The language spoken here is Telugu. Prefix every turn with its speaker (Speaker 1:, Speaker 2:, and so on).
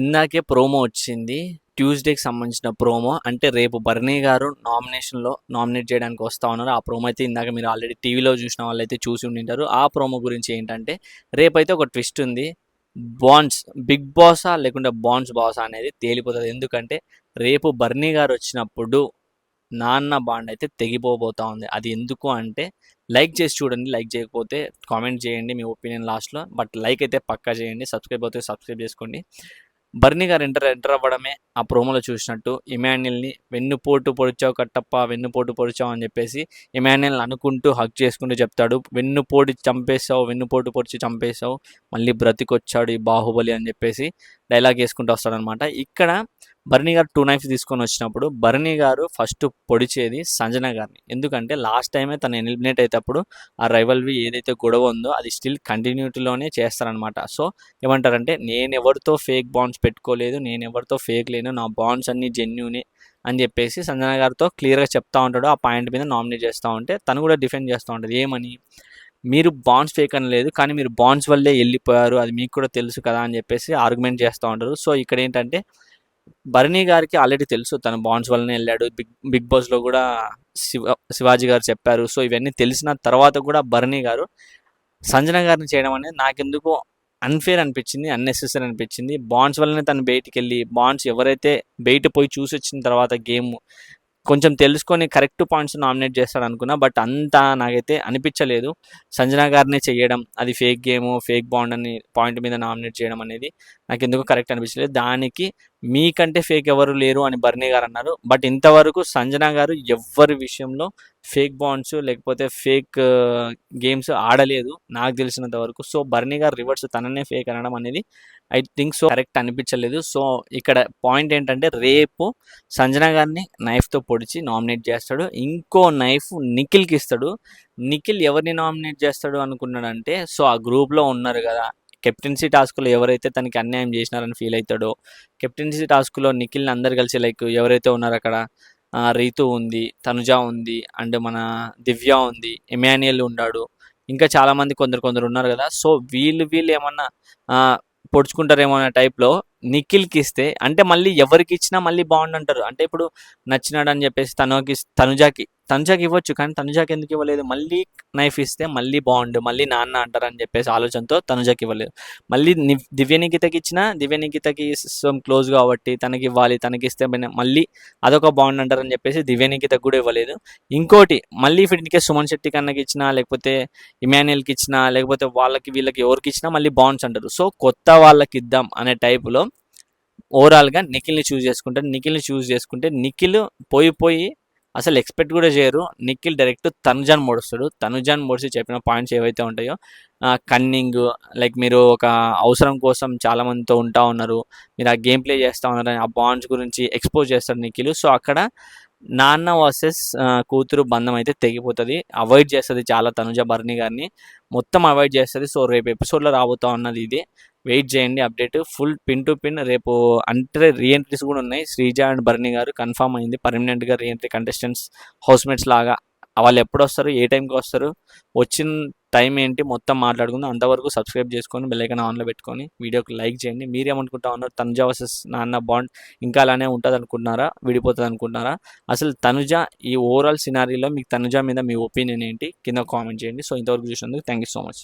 Speaker 1: ఇందాకే ప్రోమో వచ్చింది. ట్యూస్డేకి సంబంధించిన ప్రోమో. అంటే రేపు బర్నీ గారు నామినేషన్లో నామినేట్ చేయడానికి వస్తా ఉన్నారు. ఆ ప్రోమో అయితే ఇందాక మీరు ఆల్రెడీ టీవీలో చూసిన వాళ్ళైతే చూసి ఉండింటారు. ఆ ప్రోమో గురించి ఏంటంటే రేపైతే ఒక ట్విస్ట్ ఉంది. బాండ్స్ బిగ్ బాసా లేకుంటే బాండ్స్ బాసా అనేది తేలిపోతుంది. ఎందుకంటే రేపు బర్నీ గారు వచ్చినప్పుడు నాన్న బాండ్ అయితే తెగిపోబోతా ఉంది. అది ఎందుకు అంటే లైక్ చేసి చూడండి. లైక్ చేయకపోతే కామెంట్ చేయండి మీ ఒపీనియన్ లాస్ట్లో. బట్ లైక్ అయితే పక్కా చేయండి. సబ్స్క్రైబ్ అయితే సబ్స్క్రైబ్ చేసుకోండి. బర్నీ గారు ఎంటర్ ఎంటర్ అవ్వడమే ఆ ప్రోమోలో చూసినట్టు. ఇమాన్యుల్ని వెన్నుపోటు పొడిచావు కట్టప్ప వెన్నుపోటు పొడిచావు అని చెప్పేసి ఇమాన్యుల్ని అనుకుంటూ హక్ చేసుకుంటూ చెప్తాడు. వెన్నుపోటు చంపేశావు వెన్నుపోటు పొడిచి చంపేశావు మళ్ళీ బ్రతికొచ్చాడు ఈ బాహుబలి అని చెప్పేసి డైలాగ్ వేసుకుంటూ వస్తాడనమాట ఇక్కడ బర్ణి గారు టూ నైఫ్స్ తీసుకొని వచ్చినప్పుడు బర్నీ గారు ఫస్ట్ పొడిచేది సంజన గారిని. ఎందుకంటే లాస్ట్ టైమే తను ఎలిమినేట్ అయ్యేటప్పుడు ఆ రైవల్వి ఏదైతే గొడవ ఉందో అది స్టిల్ కంటిన్యూటీలోనే చేస్తారనమాట సో ఏమంటారంటే నేను ఎవరితో ఫేక్ బాండ్స్ పెట్టుకోలేదు నేను ఎవరితో ఫేక్ లేను నా బాండ్స్ అన్ని జెన్యునే అని చెప్పేసి సంజన గారితో క్లియర్గా చెప్తా ఉంటాడు. ఆ పాయింట్ మీద నామినేట్ చేస్తూ ఉంటే తను కూడా డిఫెండ్ చేస్తూ ఉంటుంది. ఏమని? మీరు బాండ్స్ ఫేక్ అని లేదు కానీ మీరు బాండ్స్ వల్లే వెళ్ళిపోయారు అది మీకు కూడా తెలుసు కదా అని చెప్పేసి ఆర్గ్యుమెంట్ చేస్తూ ఉంటారు. సో ఇక్కడ ఏంటంటే భరణి గారికి ఆల్రెడీ తెలుసు తను బాండ్స్ వల్లనే వెళ్ళాడు. బిగ్ బిగ్ బాస్లో కూడా శివ శివాజీ గారు చెప్పారు. సో ఇవన్నీ తెలిసిన తర్వాత కూడా భరణి గారు సంజన గారిని చేయడం అనేది నాకెందుకు అన్ఫేర్ అనిపించింది అన్నెసెసరీ అనిపించింది. బాండ్స్ వల్లనే తను బయటికి వెళ్ళి బాండ్స్ ఎవరైతే బయట పోయి చూసి వచ్చిన తర్వాత గేమ్ కొంచెం తెలుసుకొని కరెక్ట్ పాయింట్స్ నామినేట్ చేస్తాడు అనుకున్నా బట్ అంతా నాకైతే అనిపించలేదు. సంజన గారినే చేయడం అది ఫేక్ గేమ్ ఫేక్ బాండ్ అని పాయింట్ మీద నామినేట్ చేయడం అనేది నాకు ఎందుకు కరెక్ట్ అనిపించలేదు. దానికి మీకంటే ఫేక్ ఎవరు లేరు అని బర్నీ గారు అన్నారు. బట్ ఇంతవరకు సంజన గారు ఎవరి విషయంలో ఫేక్ బాండ్స్ లేకపోతే ఫేక్ గేమ్స్ uh, ఆడలేదు నాకు తెలిసినంత వరకు. సో బర్నీ గారు రివర్స్ తననే ఫేక్ అనడం అనేది ఐ థింక్ సో కరెక్ట్ అనిపించలేదు. సో ఇక్కడ పాయింట్ ఏంటంటే రేపు సంజన గారిని నైఫ్తో పొడిచి నామినేట్ చేస్తాడు. ఇంకో నైఫ్ నిఖిల్కి ఇస్తాడు. నిఖిల్ ఎవరిని నామినేట్ చేస్తాడు అనుకున్నాడంటే సో ఆ గ్రూప్లో ఉన్నారు కదా కెప్టెన్సీ టాస్క్లో ఎవరైతే తనకి అన్యాయం చేసినారని ఫీల్ అవుతాడో కెప్టెన్సీ టాస్క్లో నిఖిల్ని అందరు కలిసి లైక్ ఎవరైతే ఉన్నారో అక్కడ రీతు ఉంది తనుజ ఉంది అండ్ మన దివ్య ఉంది ఎమాన్యుయల్ ఉన్నాడు ఇంకా చాలామంది కొందరు కొందరు ఉన్నారు కదా. సో వీళ్ళు వీళ్ళు ఏమన్నా పొడుచుకుంటారేమో అనే టైప్లో నిఖిల్కి ఇస్తే అంటే మళ్ళీ ఎవరికి ఇచ్చినా మళ్ళీ బాగుండు అంటారు. అంటే ఇప్పుడు నచ్చినాడు అని చెప్పేసి తనకి తనుజాకి తనుజాకి ఇవ్వచ్చు కానీ తనుజాకి ఎందుకు ఇవ్వలేదు? మళ్ళీ నైఫ్ ఇస్తే మళ్ళీ బాగుండు మళ్ళీ నాన్న అంటారు అని చెప్పేసి ఆలోచనతో తనుజాకి ఇవ్వలేదు. మళ్ళీ దివ్యనికితకి ఇచ్చిన దివ్యనికితకి క్లోజ్ కాబట్టి తనకి ఇవ్వాలి తనకి ఇస్తే మళ్ళీ అదొక బాగుండు అంటారని చెప్పేసి దివ్యనికితకు కూడా ఇవ్వలేదు. ఇంకోటి మళ్ళీ ఫిట్కే సుమన్ శెట్టి కన్నకి ఇచ్చినా లేకపోతే ఇమాన్యుయల్కి ఇచ్చినా లేకపోతే వాళ్ళకి వీళ్ళకి ఎవరికి ఇచ్చినా మళ్ళీ బాండ్స్ అంటారు. సో కొత్త వాళ్ళకి ఇద్దాం అనే టైపులో ఓవరాల్గా నిఖిల్ని చూస్ చేసుకుంటారు నిఖిల్ని చూస్ చేసుకుంటే నిఖిల్ పోయి పోయి అసలు ఎక్స్పెక్ట్ కూడా చేయరు. నిఖిల్ డైరెక్ట్ తనుజాన్ మొడుస్తాడు. తనుజాన్ మొడిసి చెప్పిన పాయింట్స్ ఏవైతే ఉంటాయో కన్నింగ్ లైక్ మీరు ఒక అవసరం కోసం చాలామందితో ఉంటా ఉన్నారు. మీరు ఆ గేమ్ ప్లే చేస్తూ ఉన్నారు ఆ బాండ్స్ గురించి ఎక్స్పోజ్ చేస్తారు నిఖిల్. సో అక్కడ నాన్న వర్సెస్ కూతురు బంధం అయితే తెగిపోతుంది. అవాయిడ్ చేస్తుంది చాలా తనుజ బర్ని గారిని. మొత్తం అవాయిడ్ చేస్తుంది. సో రేపు ఎపిసోడ్లో రాబోతా ఉన్నది ఇది. వెయిట్ చేయండి. Update full pin to pin. రేపు అంటే రీఎంట్రీస్ కూడా ఉన్నాయి. శ్రీజ అండ్ బర్ని గారు కన్ఫామ్ అయింది. పర్మనెంట్గా రీఎంట్రీ కంటెస్టెంట్స్ హౌస్మేట్స్ లాగా వాళ్ళు ఎప్పుడు వస్తారు? ఏ టైంకి వస్తారు? వచ్చిన టైం ఏంటి? మొత్తం మాట్లాడుకుందాం. అంతవరకు సబ్స్క్రైబ్ చేసుకొని బెల్లైకన్ ఆన్లో పెట్టుకొని వీడియోకి లైక్ చేయండి. మీరేమనుకుంటా ఉన్నారు తనుజ వర్సెస్ నాన్న బాండ్ ఇంకా అలానే ఉంటుంది అనుకుంటున్నారా విడిపోతుంది అనుకుంటున్నారా అసలు తనుజ ఈ ఓవరాల్ సినారీలో మీకు తనుజ మీద మీ ఒపీనియన్ ఏంటి? కింద కామెంట్ చేయండి. సో ఇంతవరకు చూసినందుకు థ్యాంక్ యూ సో మచ్.